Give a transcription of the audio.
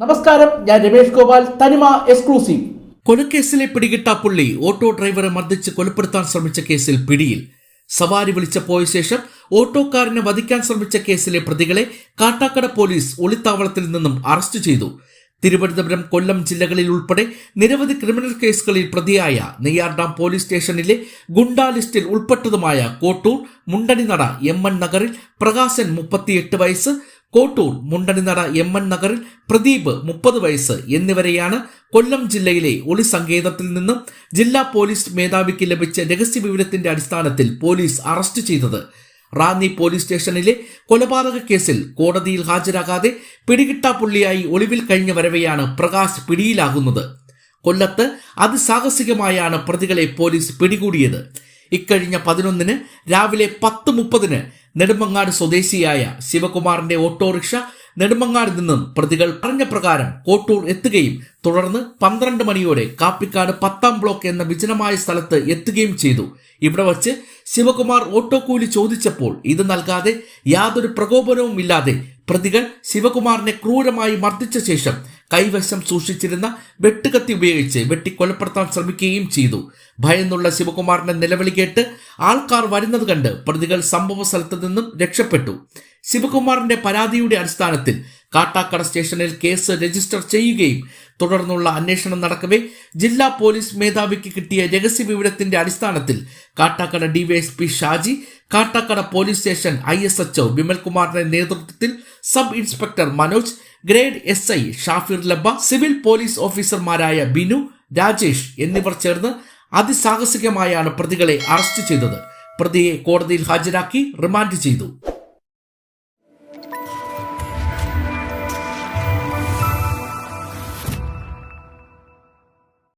നമസ്കാരം ഞാൻ രമേഷ് ഗോപാൽ തനിമ എക്സ്ക്ലൂസീവ് കൊലക്കേസിലെ പിടികിട്ട പുള്ളി ഓട്ടോ ഡ്രൈവറെ മർദ്ദിച്ച് കൊലപ്പെടുത്താൻ ശ്രമിച്ച കേസിൽ പിടിയിൽ. സവാരി വിളിച്ച പോയ ശേഷം ഓട്ടോക്കാരനെ വധിക്കാൻ ശ്രമിച്ച കേസിലെ പ്രതികളെ കാട്ടാക്കട പോലീസ് ഒളിത്താവളത്തിൽ നിന്നും അറസ്റ്റ് ചെയ്തു. തിരുവനന്തപുരം കൊല്ലം ജില്ലകളിൽ ഉൾപ്പെടെ നിരവധി ക്രിമിനൽ കേസുകളിൽ പ്രതിയായ നെയ്യാർഡാം പോലീസ് സ്റ്റേഷനിലെ ഗുണ്ടാ ലിസ്റ്റിൽ ഉൾപ്പെട്ടതുമായ കോട്ടൂർ മുണ്ടണിനട എം എൻ നഗറിൽ പ്രകാശൻ മുപ്പത്തിയെട്ട് വയസ്സ് കോട്ടൂർ മുണ്ടണിനട എം എൻ നഗറിൽ പ്രദീപ് മുപ്പത് വയസ്സ് എന്നിവരെയാണ് കൊല്ലം ജില്ലയിലെ ഒളി സങ്കേതത്തിൽ നിന്നും ജില്ലാ പോലീസ് മേധാവിക്ക് ലഭിച്ച രഹസ്യ വിവരത്തിന്റെ അടിസ്ഥാനത്തിൽ പോലീസ് അറസ്റ്റ് ചെയ്തത്. റാന്നി പോലീസ് സ്റ്റേഷനിലെ കൊലപാതക കേസിൽ കോടതിയിൽ ഹാജരാകാതെ പിടികിട്ടാപ്പുള്ളിയായി ഒളിവിൽ കഴിഞ്ഞ വരവെയാണ് പ്രകാശ് പിടിയിലാകുന്നത്. കൊല്ലത്ത് അതിസാഹസികമായാണ് പ്രതികളെ പോലീസ് പിടികൂടിയത്. ഇക്കഴിഞ്ഞ പതിനൊന്നിന് രാവിലെ പത്ത് മുപ്പതിന് നെടുമങ്ങാട് സ്വദേശിയായ ശിവകുമാറിന്റെ ഓട്ടോറിക്ഷ നെടുമങ്ങാട് നിന്നും പ്രതികൾ പറഞ്ഞ പ്രകാരം കോട്ടൂർ എത്തുകയും തുടർന്ന് പന്ത്രണ്ട് മണിയോടെ കാപ്പിക്കാട് പത്താം ബ്ലോക്ക് എന്ന വിജനമായ സ്ഥലത്ത് എത്തുകയും ചെയ്തു. ഇവിടെ വച്ച് ശിവകുമാർ ഓട്ടോ കൂലി ചോദിച്ചപ്പോൾ ഇത് നൽകാതെ യാതൊരു പ്രകോപനവും ഇല്ലാതെ പ്രതികൾ ശിവകുമാറിനെ ക്രൂരമായി മർദ്ദിച്ച ശേഷം കൈവശം സൂക്ഷിച്ചിരുന്ന വെട്ടുകത്തി ഉപയോഗിച്ച് വെട്ടിക്കൊലപ്പെടുത്താൻ ശ്രമിക്കുകയും ചെയ്തു. ഭയന്നുള്ള ശിവകുമാറിന്റെ നിലവിളി കേട്ട് ആൾക്കാർ വരുന്നത് കണ്ട് പ്രതികൾ സംഭവ സ്ഥലത്ത് നിന്നും രക്ഷപ്പെട്ടു. ശിവകുമാറിന്റെ പരാതിയുടെ അടിസ്ഥാനത്തിൽ കാട്ടാക്കട സ്റ്റേഷനിൽ കേസ് രജിസ്റ്റർ ചെയ്യുകയും തുടർന്നുള്ള അന്വേഷണം നടക്കവേ ജില്ലാ പോലീസ് മേധാവിക്ക് കിട്ടിയ രഹസ്യ വിവരത്തിന്റെ അടിസ്ഥാനത്തിൽ Kattakkada DYSP Shaji Kattakkada police station I S HO വിമൽകുമാറിന്റെ നേതൃത്വത്തിൽ sub inspector Manoj grade S I Shafir Labba civil police ഓഫീസർമാരായ ബിനു രാജേഷ് എന്നിവർ ചേർന്ന് അതിസാഹസികമായാണ് പ്രതികളെ അറസ്റ്റ് ചെയ്തത്. പ്രതിയെ കോടതിയിൽ ഹാജരാക്കി റിമാൻഡ് ചെയ്തു.